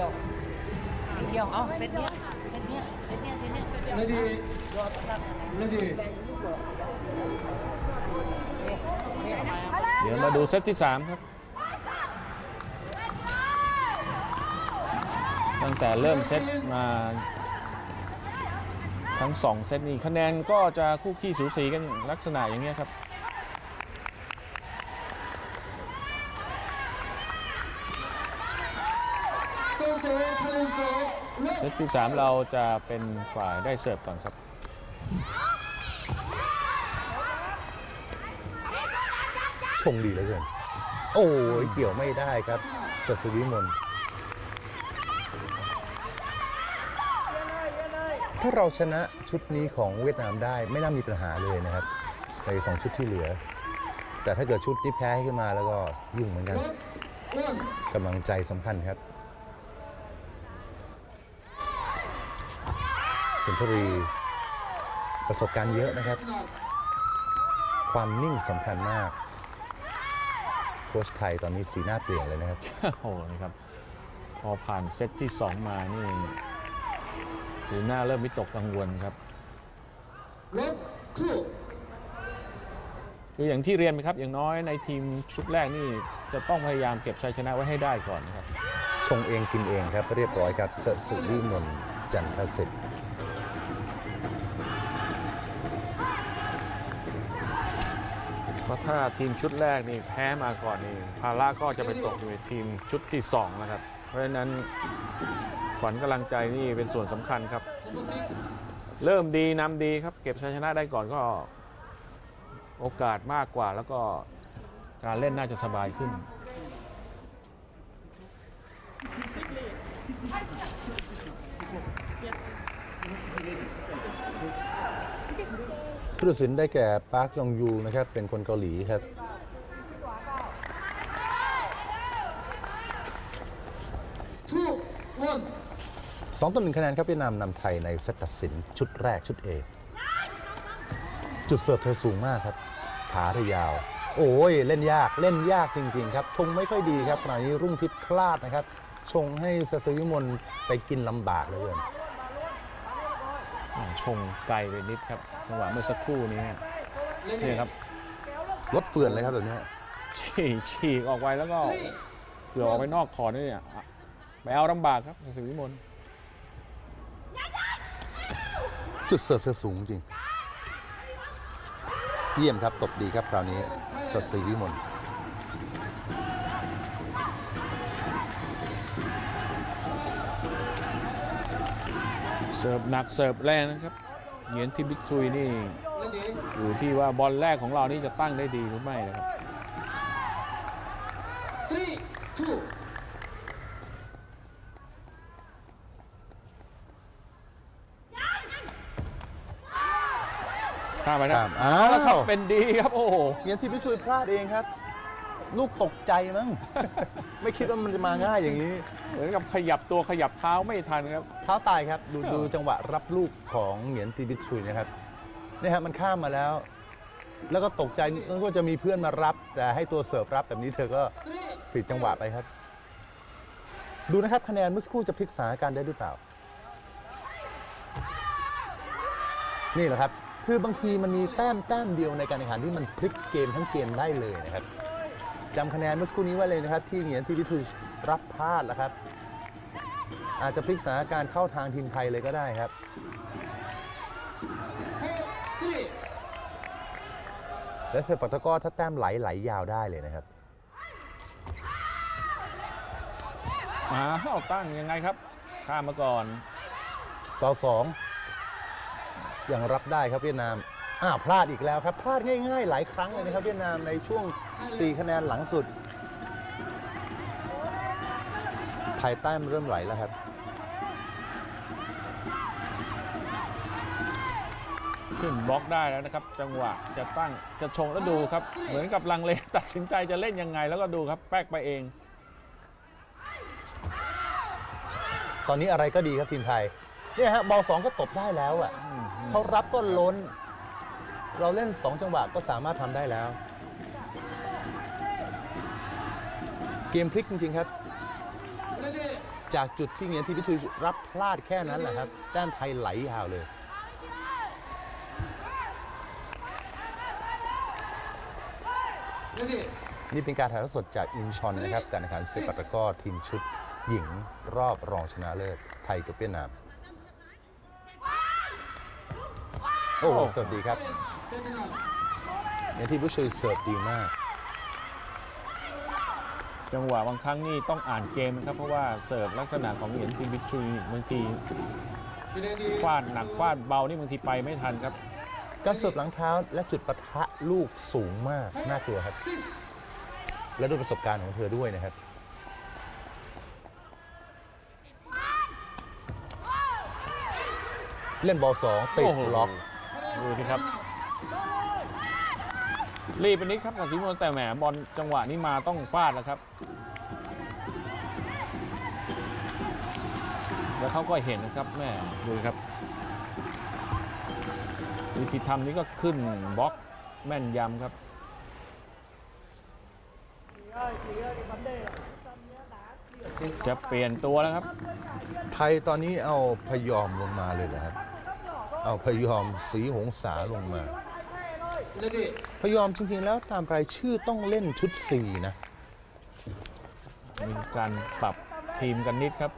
ดียวนิดเดียว เอาเซตเนี้ยเซตเนี้ยเซตเนี้ยเซตเนี้ย Ready, รอตั้งแต่ ready. เดี๋ยวมาดูเซตที่ 3 ครับ ตั้งแต่เริ่มเซตมาทั้ง 2 เซตนี้คะแนนก็จะคู่ขี้สูสีกันลักษณะอย่างเงี้ยครับ ที่ 3 เราจะเป็นฝ่ายได้เสิร์ฟก่อนครับ ชงดีเหลือเกิน โอ้ยเกี่ยวไม่ได้ครับสัสวิมลถ้าเราชนะชุดนี้ของเวียดนามได้ไม่น่ามีปัญหาเลยนะครับในสองชุดที่เหลือ แต่ถ้าเกิดชุดนี้แพ้ขึ้นมาแล้วก็ยุ่งเหมือนกันกำลังใจสำคัญครับ สุนทรีประสบการณ์เยอะนะครับ ความนิ่งสำคัญมาก โค้ชไทยตอนนี้สีหน้าเปลี่ยนเลยนะครับ โอ้โหนะครับ พอผ่านเซตที่ 2 มานี่ดูหน้าเริ่มวิตกกังวลครับ Red, two. คืออย่างที่เรียนไปครับ อย่างน้อยในทีมชุดแรกนี่จะต้องพยายามเก็บชัยชนะไว้ให้ได้ก่อนนะครับ ชงเองกินเองครับเรียบร้อยครับสสุวิมลจันทสิทธิ์ ราะถ้าทีมชุดแรกนี่แพ้มาก่อนนี่ภาระก็จะไปตกอยู่ในทีมชุดที่2นะครับ เพราะฉะนั้นขวัญกำลังใจนี่เป็นส่วนสำคัญครับ เริ่มดีนำดีครับ เก็บชัยชนะได้ก่อนก็โอกาสมากกว่าแล้วก็การเล่นน่าจะสบายขึ้น ผู้ตัดสินได้แก่ปาร์คยองยูนะครับ เป็นคนเกาหลีครับ สองต่อหนึ่งคะแนนครับเวียดนามนำไทยในเซตตัดสินชุดแรกชุด A จุดเสิร์ฟเธอสูงมากครับ ขาเธอยาว โอ้ย เล่นยากเล่นยากจริง ๆ ครับ ชงไม่ค่อยดีครับขณะนี้รุ่งทิพย์พลาดนะครับ ชงให้สสวิมลไปกินลำบากเลยเกินอ่า ชงไกลไปนิดครับจังหวะเมื่อสักครู่นี้ฮะนี่ครับรถเฟื่อนเลยครับแบบนี้ฉีกฉีกออกไปแล้วก็เกือบออกไปนอกคอร์นี่เนี่ยอะไปเอาลำบากครับสิวิมลจุดเสิร์ฟเธอสูงจริง เยี่ยมครับตบดีครับคราวนี้สดศรีวิมล เสิร์ฟหนักเสิร์ฟแรงนะครับ เหงียนทิบิกซุยนี่ Ready. อยู่ที่ว่าบอลแรกของเรานี่จะตั้งได้ดีหรือไม่นะครับ Three, two. ข้ามไปนะข้ามอ้าวแล้วครับเป็นดีครับโอ้โหเงี้ยที่พี่ช่วยพลาดเองครับ ลูกตกใจมั้ง ไม่คิดว่ามันจะมาง่ายอย่างนี้ เหมือนกับขยับตัวขยับเท้าไม่ทันครับ เท้าตายครับ ดูดูจังหวะรับลูกของเหงียนตีบิชุยนะครับนี่ฮะมันข้ามมาแล้ว แล้วก็ตกใจนึกว่าจะมีเพื่อนมารับ แต่ให้ตัวเสิร์ฟรับแบบนี้เธอก็ Three. ผิดจังหวะไปครับ ดูนะครับคะแนนเมื่อสักครู่จะพลิกสถานการณ์ได้หรือเปล่า นี่แหละครับ คือบางทีมันมีแต้มแต้มเดียวในการแข่งขันที่มันพลิกเกมทั้งเกมได้เลยนะครับ จำคะแนนเมื่อสักครู่นี้ไว้เลยนะครับ ที่เหงียนที่พิทุยรับพลาดแล้วครับ อาจจะพลิกสถานการณ์เข้าทางทีมไทยเลยก็ได้ครับ Four, three. และเซปัตะกร้อถ้าแต้มไหลไหลยาวได้เลยนะครับอ้าวตั้งยังไงครับ ข้ามมาก่อนต่อสองยังรับได้ครับเวียดนาม อ้าวพลาดอีกแล้วครับ พลาดง่ายๆ หลายครั้งเลยนะครับเวียดนามในช่วง 4 คะแนนหลังสุดไทยแต้มเริ่มไหลแล้วครับขึ้นบล็อกได้แล้วนะครับ จังหวะจะตั้งจะชงแล้วดูครับ เหมือนกับลังเลตัดสินใจจะเล่นยังไง แล้วก็ดูครับ แป๊กไปเอง ตอนนี้อะไรก็ดีครับทีมไทยเนี่ยฮะบอลสองก็ตบได้แล้วอะเขารับก็ล้น เราเล่น 2 จังหวะก็สามารถทำได้แล้ว เกมพลิกจริง ๆ ครับ จากจุดที่เหงียนทีพิทูรับพลาดแค่นั้นแหละครับแต้มไทยไหลยาวเลยนี่เป็นการถ่ายทอดสดจากอินชอนนะครับ การแข่งขันเซปัตะก้อทีมชุดหญิงรอบรองชนะเลิศไทยกับเวียดนาม โอ้โหสวัสดีครับ Vietnam. อย่างที่ผู้ช่วยเสิร์ฟดีมาก จังหวะบางครั้งนี่ต้องอ่านเกมนะครับ เพราะว่าเสิร์ฟลักษณะของเหรียญทีมบิ๊กทรีบางที Ready. ฟาดหนักฟาดเบานี่บางทีไปไม่ทันครับการเสิร์ฟหลังเท้าและจุดปะทะลูกสูงมากน่ากลัวครับ Six. และด้วยประสบการณ์ของเธอด้วยนะครับเล่นบอลสองติดโอ้โหล็อก ดูสิครับ รีบไปนิดครับกับสีมนแต่แหมบอลจังหวะนี้มาต้องฟาดแล้วครับ แล้วเขาก็เห็นนะครับแม่ดูครับ วิธีทำนี้ก็ขึ้นบล็อกแม่นยำครับจะเปลี่ยนตัวแล้วครับ ไทยตอนนี้เอาพยอมลงมาเลยนะครับ เอาพยอมสีหงสาลงมา Ready. พยอมจริงๆแล้วตามรายชื่อต้องเล่นชุด4นะ มีการปรับทีมกันนิดครับ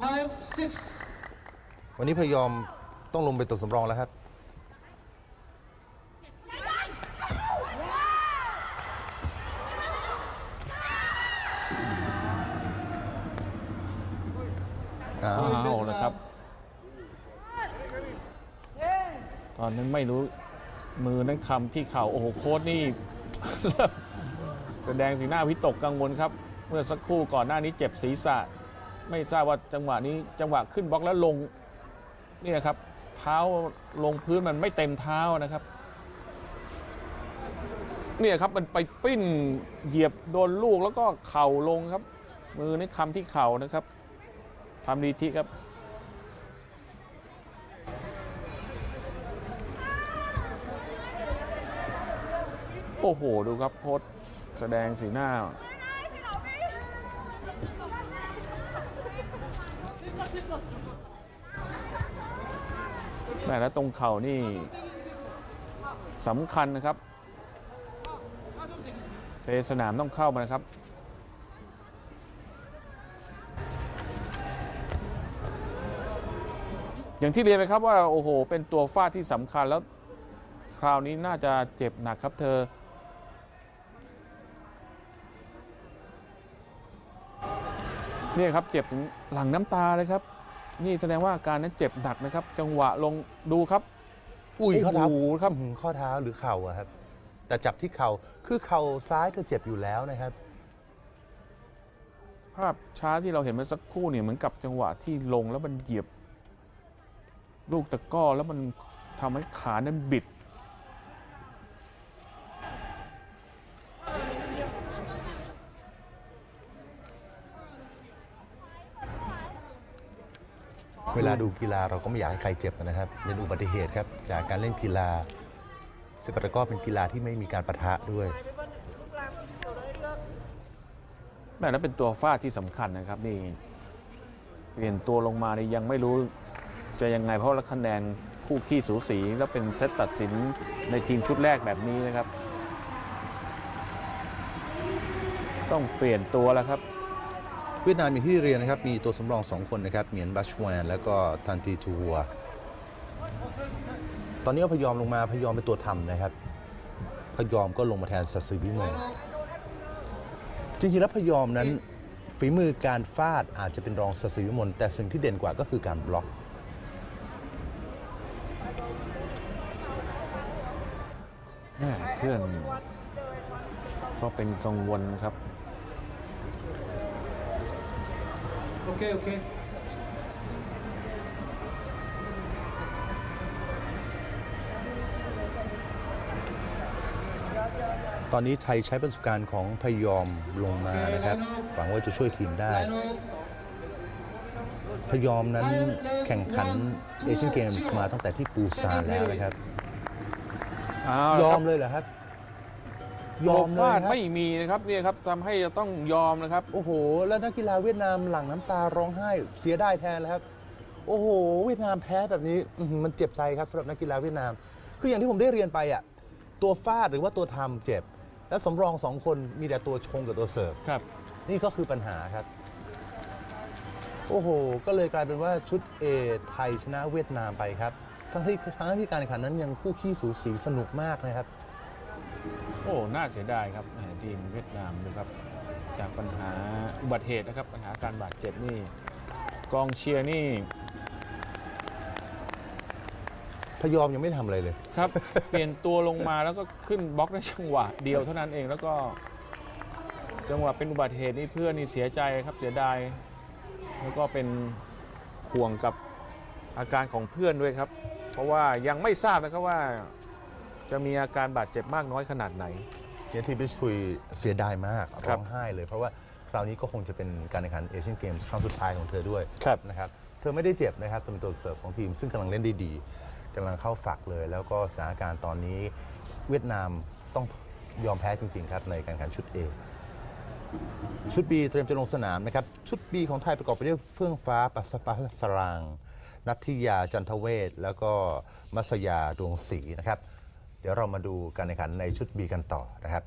Five. Six. วันนี้พยอมต้องลงไปตัวสำรองแล้วครับ อ้าวเอาละครับ ตอนนั้นไม่รู้มือนั้นคำที่เข่าโอ้โหโค้ดนี่ แสดงสีหน้าวิตกกังวลครับ เมื่อสักครู่ก่อนหน้านี้เจ็บศีรษะ ไม่ทราบว่าจังหวะนี้จังหวะขึ้นบล็อกแล้วลงเนี่ยครับ เท้าลงพื้นมันไม่เต็มเท้านะครับ เนี่ยครับมันไปปิ้นเหยียบโดนลูกแล้วก็เข่าลงครับ มือนี่คำที่เข่านะครับทำดีทีครับ โอ้โห ดูครับโค้ชแสดงสีหน้าแม่แล้วตรงเข่านี่สำคัญนะครับเทสนามต้องเข้ามานะครับอย่างที่เรียนไปครับว่าโอ้โห เป็นตัวฟาดที่สำคัญแล้ว คราวนี้น่าจะเจ็บหนักครับเธอ นี่ยครับเจ็บถึงหลังน้ำตาเลยครับ นี่แสดงว่าอาการนั้นเจ็บหนักนะครับ จังหวะลงดูครับอุ้ยข้อเท้าโอ้โหครับอื้อหือข้อเท้าหรือเข่าอะครับ แต่จับที่เข่าคือเข่าซ้ายเธอเจ็บอยู่แล้วนะครับ ภาพช้าที่เราเห็นเมื่อสักครู่เนี่ยเหมือนกับจังหวะที่ลงแล้วมันเหยียบ ลูกตะกร้อแล้วมันทำให้ขานั้นบิด ลาดูกีฬาเราก็ไม่อยากให้ใครเจ็บนะครับเป็นอุบัติเหตุครับจากการเล่นกีฬาสปาตะก้อเป็นกีฬาที่ไม่มีการปะทะด้วยแม่แล้วเป็นตัวฟาดที่สำคัญนะครับนี่เปลี่ยนตัวลงมานี่ยังไม่รู้จะยังไงเพราะว่าคะแนนคู่ขี้สูสีแล้วเป็นเซตตัดสินในทีมชุดแรกแบบนี้นะครับ ต้องเปลี่ยนตัวแล้วครับ เวียดนามอย่างที่เรียนนะครับ มีตัวสำรองสองคนนะครับเหมียนบัชแวนแล้วก็ทันตีทัวตอนนี้อาพยอมลงมาพยอมเป็นตัวทำนะครับ พยอมก็ลงมาแทนสัตย์สิวิมลจริงๆแล้วพยอมนั้นฝีมือการฟาดอาจจะเป็นรองสัตย์สิวิมลแต่สิ่งที่เด่นกว่าก็คือการบล็อกเพื่อนก็เป็นกังวลครับ Okay. Okay. ตอนนี้ไทยใช้ประสบการณ์ของพยอมลงมานะครับ หวังว่าจะช่วยทีมได้ Line up. พยอมนั้นแข่งขันเอเชียนเกมส์มาตั้งแต่ที่ปูซานแล้วนะครับเอายละอครัมบเลยเหรอครับ ยอมโปรเลยฟาดครับไม่มีนะครับเนี่ยครับทำให้จะต้องยอมนะครับโอ้โห แล้วนักกีฬาเวียดนามหลั่งน้ำตาร้องไห้เสียได้แทนแล้วครับ โอ้โห เวียดนามแพ้แบบนี้อื้อหือมันเจ็บใจครับสำหรับนักกีฬาเวียดนาม คืออย่างที่ผมได้เรียนไปอะตัวฟาดหรือว่าตัวทำเจ็บ แล้วสำรองสองคนมีแต่ตัวชงกับตัวเสิร์ฟครับ นี่ก็คือปัญหาครับ โอ้โห ก็เลยกลายเป็นว่าชุด A ไทยชนะเวียดนามไปครับทั้งที่ทั้งที่การแข่งขันนั้นยังคู่ขี้สูสีสนุกมากนะครับ โอ้ น่าเสียดายครับแหมทีมเวียดนามดูครับ จากปัญหาอุบัติเหตุนะครับ ปัญหาการบาดเจ็บนี่ กองเชียร์นี่พยอมยังไม่ทำอะไรเลยครับ เปลี่ยนตัวลงมาแล้วก็ขึ้นบล็อกในจังหวะเดียวเท่านั้นเองแล้วก็ จังหวะเป็นอุบัติเหตุนี่เพื่อนนี่เสียใจครับเสียดายแล้วก็เป็นห่วงกับอาการของเพื่อนด้วยครับ เพราะว่ายังไม่ทราบนะครับว่า จะมีอาการบาดเจ็บมากน้อยขนาดไหนเยทีพิชุยเสียดายมากครัร้บองไห้เลย เพราะว่าคราวนี้ก็คงจะเป็นการแข่งขันเอเชียนเกมส์ครั้งสุดท้ายของเธอด้วยครับ นะครับ เธอไม่ได้เจ็บนะครับเป็นตัวเสิร์ฟของทีม ซึ่งกำลังเล่นได้ดีกำลังเข้าฝักเลย แล้วก็สถานการณ์ตอนนี้เวียดนามต้องยอมแพ้จริง ๆ ครับ ในการแข่งขันชุด A ชุด B เตรียมจะลงสนามนะครับ ชุด B ของไทยประกอบไปด้วยเฟื่องฟ้าปัสปัสสราง นัทธิยาจันทเวศแล้วก็มัสยาดวงศรีนะครับ เดี๋ยวเรามาดูการแข่งขันในชุด B กันต่อนะครับ